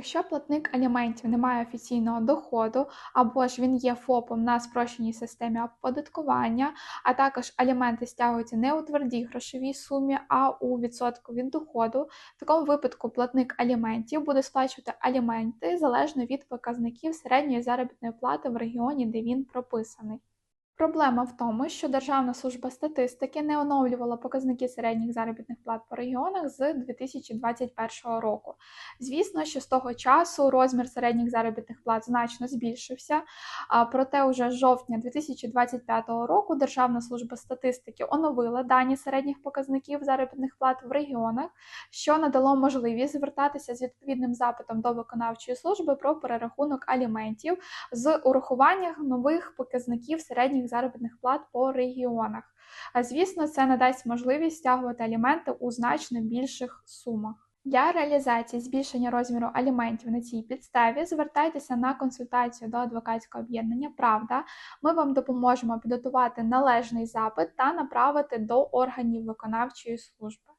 Якщо платник аліментів не має офіційного доходу, або ж він є ФОПом на спрощеній системі оподаткування, а також аліменти стягуються не у твердій грошовій сумі, а у відсотку від доходу, в такому випадку платник аліментів буде сплачувати аліменти залежно від показників середньої заробітної плати в регіоні, де він прописаний. Проблема в тому, що Державна служба статистики не оновлювала показники середніх заробітних плат по регіонах з 2021 року. Звісно, що з того часу розмір середніх заробітних плат значно збільшився. Проте, уже з жовтня 2025 року Державна служба статистики оновила дані середніх показників заробітних плат в регіонах, що надало можливість звертатися з відповідним запитом до виконавчої служби про перерахунок аліментів з урахуванням нових показників середніх заробітних плат по регіонах. А звісно, це надасть можливість стягувати аліменти у значно більших сумах. Для реалізації збільшення розміру аліментів на цій підставі звертайтеся на консультацію до адвокатського об'єднання Правда. Ми вам допоможемо підготувати належний запит та направити до органів виконавчої служби.